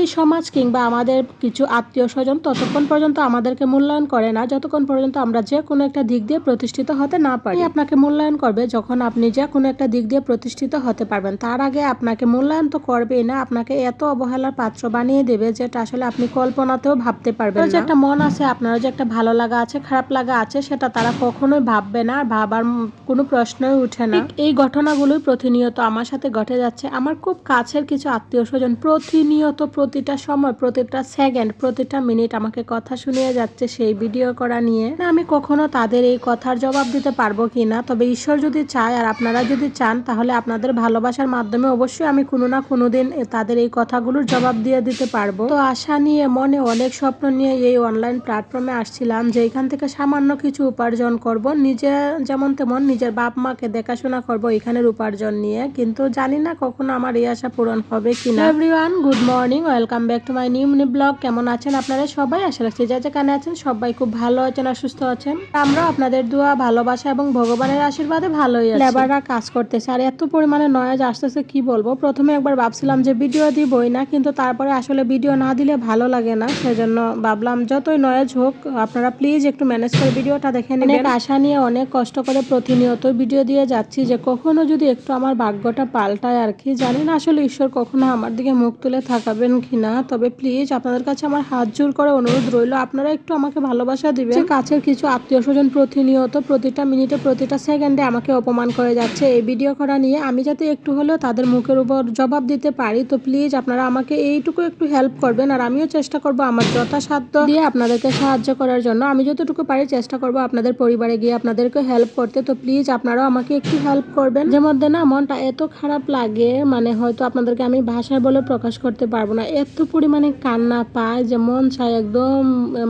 এই সমাজ কিংবা আমাদের কিছু আত্মীয় স্বজন ততক্ষণ পর্যন্ত আমাদেরকে মূল্যায়ন করে না যতক্ষণ পর্যন্ত আমরা যে কোনো একটা দিক দিয়ে প্রতিষ্ঠিত হতে না পারি। আপনাকে মূল্যায়ন করবে যখন আপনি যে কোনো একটা দিক দিয়ে প্রতিষ্ঠিত হতে পারবেন। তার আগে আপনাকে মূল্যায়ন তো করবেই না আপনাকে এত অবহেলার পাত্র বানিয়ে দেবে যেটা আসলে আপনি কল্পনাতেও ভাবতে পারবেন যে একটা মন আছে আপনার যে একটা ভালো লাগা আছে খারাপ লাগা আছে সেটা তারা কখনোই ভাববে না আর ভাবার কোনো প্রশ্নই উঠে না। এই ঘটনাগুলোই প্রতিনিয়ত আমার সাথে ঘটে যাচ্ছে। আমার খুব কাছের কিছু আত্মীয় স্বজন প্রতিনিয়ত প্রতিটা সময়, প্রতিটা সেকেন্ড প্রতিটা মিনিট আমাকে কথা শুনিয়ে যাচ্ছে সেই ভিডিও করা নিয়ে। না, আমি কখনো তাদের এই কথার জবাব দিতে পারব কি না? তবে ঈশ্বর যদি চায় আর আপনারা যদি চান, তাহলে আপনাদের ভালোবাসার মাধ্যমে অবশ্যই আমি কোনো না কোনো দিন তাদের এই কথাগুলোর জবাব দিয়ে দিতে পারব। তো আশা নিয়ে, মনে অনেক স্বপ্ন নিয়ে এই অনলাইন প্ল্যাটফর্মে আসছিলাম যে এখান থেকে সামান্য কিছু উপার্জন করব, নিজে যেমন তেমন নিজের বাপ মাকে দেখাশোনা করব এখানের উপার্জন নিয়ে। কিন্তু জানি না কখনো আমার এই আশা পূরণ হবে কিনা everyone good morning welcome back to my new mini blog কেমন আছেন আপনারা সবাই? আশা রাখছি যা যেখানে আছেন, সবাই খুব ভালো আছেন আর সুস্থ আছেন। আমরা আপনাদের দোয়া, ভালোবাসা এবং ভগবানের আশীর্বাদে ভালোই আছি। লেবাররা কাজ করতেছে আর এত পরিমাণে নয়েজ আসতেছে, কি বলব? প্রথমে একবার ভাবছিলাম যে ভিডিও দিবই না, কিন্তু তারপরে আসলে ভিডিও না দিলে ভালো লাগে না, সেজন্য ভাবলাম যতই নয়েজ হোক, আপনারা প্লিজ একটু ম্যানেজ করে ভিডিওটা দেখে অনেক আশা নিয়ে অনেক কষ্ট করে প্রতিনিয়ত ভিডিও দিয়ে যাচ্ছি যে কখনো যদি একটু আমার ভাগ্যটা পাল্টায় আর কি, জানি না আসলে ঈশ্বর কখনো আমার দিকে মুখ তুলে থাকাবেন কিনা তবে প্লিজ আপনাদের কাছে আমার হাত জোর করে অনুরোধ রইল। আপনারা একটু আমাকে ভালোবাসা দিবেন। কাছের কিছু আত্মীয় স্বজন প্রতিনিয়ত প্রতিটা মিনিটে প্রতিটা সেকেন্ডে আমাকে অপমান করে যাচ্ছে। এই ভিডিও করা নিয়ে আমি যাতে একটু হলেও তাদের মুখের উপর জবাব দিতে পারি তো প্লিজ আপনারা আমাকে এইটুকু একটু হেল্প করবেন। আর আমিও চেষ্টা করব আমার যথাসাধ্য দিয়ে আপনাদেরকে সাহায্য করার জন্য। আমি যতটুকু পারি চেষ্টা করব আপনাদের পরিবারে গিয়ে আপনাদেরকে হেল্প করতে। তো প্লিজ আপনারাও আমাকে একটু হেল্প করবেন। যে মধ্যে না মনটা এত খারাপ লাগে মানে হয়তো আপনাদেরকে আমি ভাষায় বলে প্রকাশ করতে পারব না। এত পরিমাণে কান্না পায় যে মন চায় একদম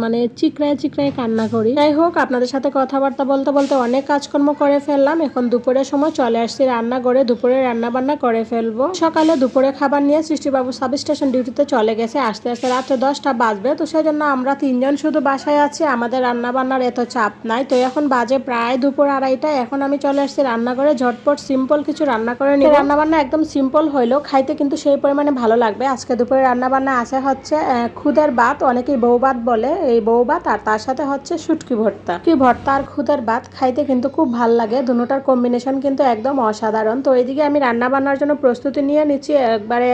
মানে চিকরায় চিকরায় কান্না করি। যাই হোক, আপনাদের সাথে কথাবার্তা বলতে বলতে অনেক কাজকর্ম করে ফেললাম। এখন দুপুরের সময় চলে আসছি রান্না করে দুপুরে রান্না বান্না করে ফেলব। সকালে দুপুরে খাবার নিয়ে সৃষ্টিবাবু সাব স্টেশন ডিউটিতে চলে গেছে। আস্তে আস্তে রাত্রে দশটা বাজবে। তো সেই জন্য আমরা তিনজন শুধু বাসায় আছি। আমাদের রান্না বান্নার এত চাপ নাই। তো এখন বাজে প্রায় দুপুর আড়াইটা। এখন আমি চলে আসছি রান্নাঘরে। ঝটপট সিম্পল কিছু রান্না করে নিই রান্না বান্না একদম সিম্পল হইলেও খাইতে কিন্তু সেই পরিমাণে ভালো লাগবে। আজকে দুপুরে রান্না বান্না আছে হচ্ছে খুদের ভাত, অনেকেই বউ ভাত বলে, এই বউ ভাত আর তার সাথে হচ্ছে শুটকি ভর্তা। কি ভর্তা আর খুদের ভাত খাইতে কিন্তু খুব ভালো লাগে, দুটোটার কম্বিনেশন কিন্তু একদম অসাধারণ। তো এইদিকে আমি রান্না বান্নার জন্য প্রস্তুতি নিয়ে নিচ্ছি, একবারে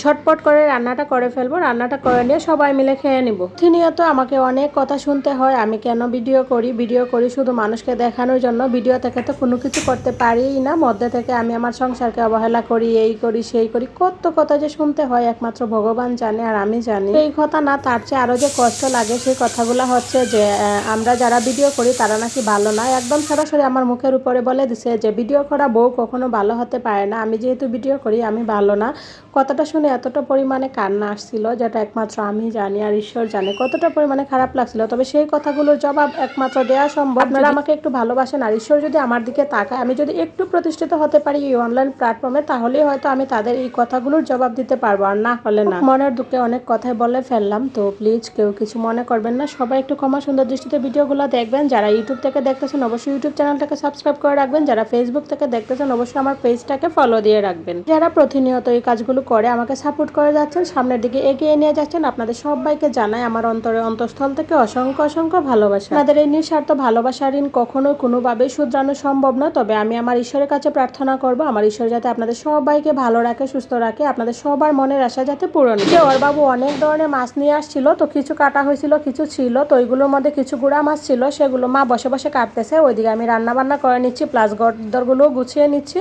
ঝটপট করে রান্নাটা করে ফেলব, রান্নাটা করে নিয়ে সবাই মিলে খেয়ে নিব। প্রতিনিয়ত আমাকে অনেক কথা শুনতে হয়, আমি কেন ভিডিও করি? ভিডিও করি শুধু মানুষকে দেখানোর জন্য, ভিডিও থেকে তো কোনো কিছু করতে পারিই না, মধ্যে থেকে আমি আমার সংসারকে অবহেলা করি, এই করি, সেই করি, কত কথা যে শুনতে হয় একমাত্র ভগবান জানে আর আমি জানি। এই কথা না তার চেয়ে আরও যে কষ্ট লাগে সেই কথাগুলো হচ্ছে যে আমরা যারা ভিডিও করি তারা নাকি ভালো না। একদম সরাসরি আমার মুখের উপরে বলে দিছে যে ভিডিও করা বউ কখনো ভালো হতে পারে না। আমি যেহেতু ভিডিও করি আমি ভালো না। কথাটা শুনে এতটা পরিমাণে কান্না আসছিল যেটা একমাত্র আমি জানি আর ঈশ্বর জানে। কতটা পরিমাণে খারাপ লাগছিল তবে সেই কথাগুলোর জবাব একমাত্র দেওয়া সম্ভব। আপনারা আমাকে একটু ভালোবাসেন আর ঈশ্বর যদি আমার দিকে তাকায় আমি যদি একটু প্রতিষ্ঠিত হতে পারি এই অনলাইন প্ল্যাটফর্মে তাহলেই হয়তো আমি তাদের এই কথাগুলোর জবাব দিতে পারব। আর না হলে না। মনের দুঃখে অনেক কথাই বলে ফেললাম, তো প্লিজ কেউ কিছু মনে করবেন না। সবাই একটু ক্ষমা সুন্দর দৃষ্টিতে ভিডিওগুলো দেখবেন। যারা ইউটিউব থেকে দেখতেছেন, অবশ্যই ইউটিউব চ্যানেলটাকে সাবস্ক্রাইব করে রাখবেন। যারা ফেসবুক থেকে দেখতেছেন, অবশ্যই আমার পেজটাকে ফলো দিয়ে রাখবেন। যারা প্রতিনিয়ত এই কাজগুলো করে আমাকে সাপোর্ট করে যাচ্ছেন, সামনের দিকে এগিয়ে নিয়ে যাচ্ছেন, আপনাদের সবাইকে জানাই আমার অন্তরে অন্তঃস্থল থেকে অসংখ্য অসংখ্য ভালোবাসা। আপনাদের এই নিঃস্বার্থ ভালোবাসা ঋণ কখনোই কোনোভাবেই শুধরানো সম্ভব নয়, তবে আমি আমার ঈশ্বরের কাছে প্রার্থনা করব। আমার ঈশ্বর যাতে আপনাদের সবাইকে ভালো রাখে, সুস্থ রাখে, আপনাদের সবার মনের আশা যাতে পূরণ যে ওর বাবু অনেক ধরনের মাছ নিয়ে আসছিল, তো কিছু কাটা হয়েছিল, কিছু ছিল, তো ওইগুলোর মধ্যে কিছু গুঁড়া মাছ ছিল, সেগুলো মা বসে বসে কাটতেছে। ওইদিকে আমি রান্না বান্না করে নিচ্ছি প্লাস গড়দরগুলো গুছিয়ে নিচ্ছি।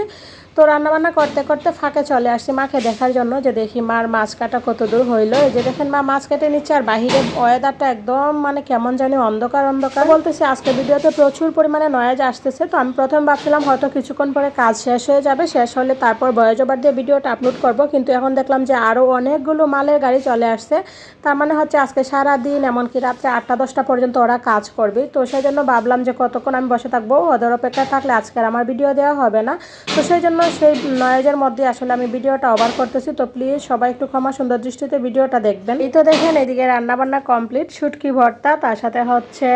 তো রান্নাবান্না করতে করতে ফাঁকে চলে আসছি মাকে দেখার জন্য যে দেখি মার মাছ কাটা কত দূর হইল। এই যে দেখেন মা মাছ কেটে নিচ্ছে আর বাহিরে ওয়েদারটা একদম মানে কেমন জানি অন্ধকার অন্ধকার। বলতেছি, আজকে ভিডিওতে প্রচুর পরিমাণে নয়েজ আসতেছে। তো আমি প্রথম ভাবছিলাম হয়তো কিছুক্ষণ পরে কাজ শেষ হয়ে যাবে। শেষ হলে তারপর বয়স ওভার দিয়ে ভিডিওটা আপলোড করব। কিন্তু এখন দেখলাম যে আরও অনেকগুলো মালের গাড়ি চলে আসছে। তার মানে হচ্ছে আজকে সারা দিন এমনকি রাত্রে আটটা, দশটা পর্যন্ত ওরা কাজ করবে। তো সেই জন্য ভাবলাম যে কতক্ষণ আমি বসে থাকব? ওদের অপেক্ষায় থাকলে আজকে আর আমার ভিডিও দেওয়া হবে না। তো সেই জন্য সেই নয়েজের মধ্যে আসলে আমি ভিডিওটা ওভার করতেছি। তো প্লিজ সবাই একটু ক্ষমা সুন্দর দৃষ্টিতে ভিডিওটা দেখবেন। এই তো দেখেন, এদিকে রান্না বান্না কমপ্লিট শুটকি ভর্তা, তার সাথে হচ্ছে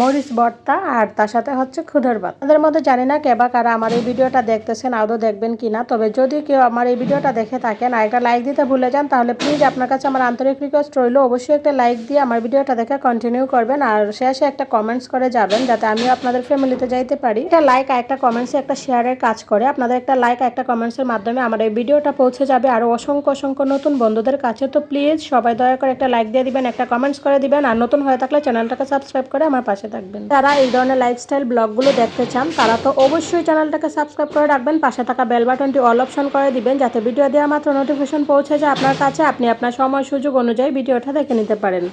মরিচ ভর্তা, আর তার সাথে হচ্ছে খুদের ভাত। তাদের মধ্যে জানি না কে বা কারা আমার এই ভিডিওটা দেখতেছেন, আদৌ দেখবেন কিনা, তবে যদি কেউ আমার এই ভিডিওটা দেখে থাকেন আর একটা লাইক দিতে ভুলে যান, তাহলে প্লিজ আপনার কাছে আমার আন্তরিক রিকোয়েস্ট রইল। অবশ্যই একটা লাইক দিয়ে আমার ভিডিওটা দেখে কন্টিনিউ করবেন, আর শেষে একটা কমেন্টস করে যাবেন, যাতে আমিও আপনাদের ফ্যামিলিতে যাইতে পারি। একটা লাইক আর একটা কমেন্টসে একটা শেয়ারের কাজ করে। আপনাদের একটা লাইক আর একটা কমেন্টসের মাধ্যমে আমার এই ভিডিওটা পৌঁছে যাবে। আরও অসংখ্য অসংখ্য নতুন বন্ধুদের কাছে। তো প্লিজ সবাই দয়া করে একটা লাইক দিয়ে দিবেন, একটা কমেন্টস করে দিবেন। আর নতুন হয়ে থাকলে চ্যানেলটাকে সাবস্ক্রাইব করে আমার পাশে থাকবেন। যারা এই ধরনের লাইফস্টাইল ব্লগগুলো দেখতে চান, তারা তো অবশ্যই চ্যানেলটাকে সাবস্ক্রাইব করে রাখবেন। পাশে থাকা বেল বাটনটি অল অপশন করে দিবেন, যাতে ভিডিও দেওয়া মাত্র নোটিফিকেশন পৌঁছে যায় আপনার কাছে। আপনি আপনার সময়, সুযোগ অনুযায়ী ভিডিওটা দেখে নিতে পারেন।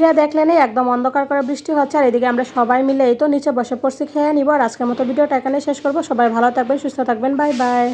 ইয়া এই একদম অন্ধকার করে বৃষ্টি হচ্ছে, আর এদিকে আমরা সবাই মিলে এই তো নিচে বসে পড়ছি, খেয়ে নিব, আর আজকের মতো ভিডিওটা এখানে শেষ করব। সবাই ভালো থাকবেন, সুস্থ থাকবেন, বাই বাই।